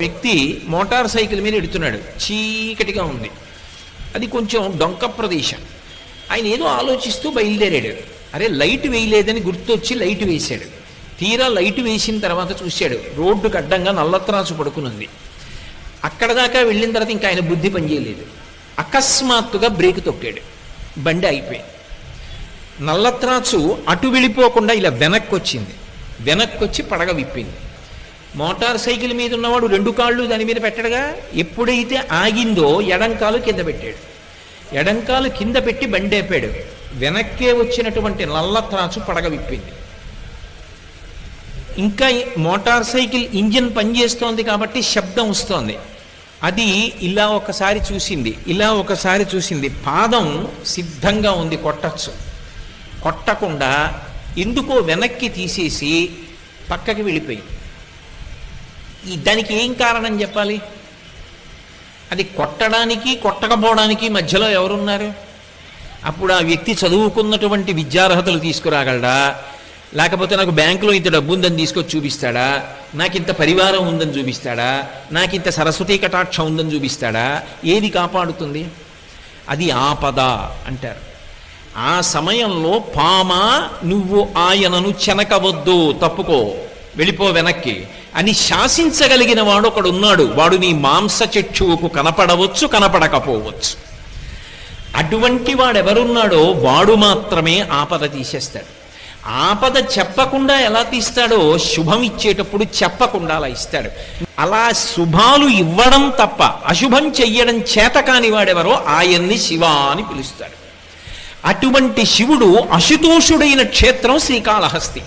వ్యక్తి motor cycle మీద ఎడుతున్నాడు. చీకటిగా ఉంది. అది కొంచెం డొంక ప్రదేశం. ఆయన ఏదో ఆలోచిస్తూ బయలుదేరాడు. అరే లైట్ వేయలేదని గుర్తొచ్చి లైట్ వేశాడు. తీరా లైట్ వేసిన తర్వాత చూశాడు. రోడ్డుకు అడ్డంగా నల్లత్రాసు పడుకునుంది. అక్కడ దాకా వెళ్ళిన తర్వాత ఇంకా ఆయన బుద్ధి పనిచేయలేదు అకస్మాత్తుగా బ్రేక్ తొక్కాడు. బండి అయిపోయింది నల్లత్రాచు అటు వెళ్ళిపోకుండా ఇలా వెనక్కి వచ్చింది వెనక్కి వచ్చి పడగ విప్పింది. మోటార్ సైకిల్ మీద ఉన్నవాడు రెండు కాళ్ళు దాని మీద పెట్టడుగా? ఎప్పుడైతే ఆగిందో ఎడంకాలు కింద పెట్టాడు. ఎడంకాలు కింద పెట్టి బండేపాడు వెనక్కే వచ్చినటువంటి నల్ల త్రాచు పడగ విప్పింది. ఇంకా మోటార్ సైకిల్ ఇంజిన్ పనిచేస్తోంది కాబట్టి శబ్దం వస్తోంది. అది ఇలా ఒకసారి చూసింది ఇలా ఒకసారి చూసింది. పాదం సిద్ధంగా ఉంది కొట్టచ్చు. కొట్టకుండా ఎందుకో వెనక్కి తీసేసి పక్కకి వెళ్ళిపోయింది. ఈ దానికి ఏం కారణం చెప్పాలి? అది కొట్టడానికి కొట్టకపోవడానికి మధ్యలో ఎవరున్నారు? అప్పుడు ఆ వ్యక్తి చదువుకున్నటువంటి విద్యార్హతలు తీసుకురాగలడా? లేకపోతే నాకు బ్యాంకులో ఇంత డబ్బు ఉందని తీసుకొచ్చి చూపిస్తాడా? నాకు ఇంత పరివారం ఉందని చూపిస్తాడా? నాకు ఇంత సరస్వతీ కటాక్షం ఉందని చూపిస్తాడా? ఏది కాపాడుతుంది? అది ఆపద అంటారు. ఆ సమయంలో పామ నువ్వు ఆయనను చెనకవద్దు తప్పుకో. వెళ్ళిపో వెనక్కి. అని శాసించగలిగిన వాడు ఒకడు ఉన్నాడు. వాడు నీ మాంస చక్షువుకు కనపడవచ్చు కనపడకపోవచ్చు. అటువంటి వాడెవరున్నాడో వాడు మాత్రమే ఆపద తీసేస్తాడు. ఆపద చెప్పకుండా ఎలా తీస్తాడో శుభం ఇచ్చేటప్పుడు చెప్పకుండా అలా ఇస్తాడు. అలా శుభాలు ఇవ్వడం తప్ప అశుభం చెయ్యడం చేత కాని వాడెవరో ఆయన్ని శివ అని పిలుస్తాడు. అటువంటి శివుడు అశుతోషుడైన క్షేత్రం శ్రీకాళహస్తి.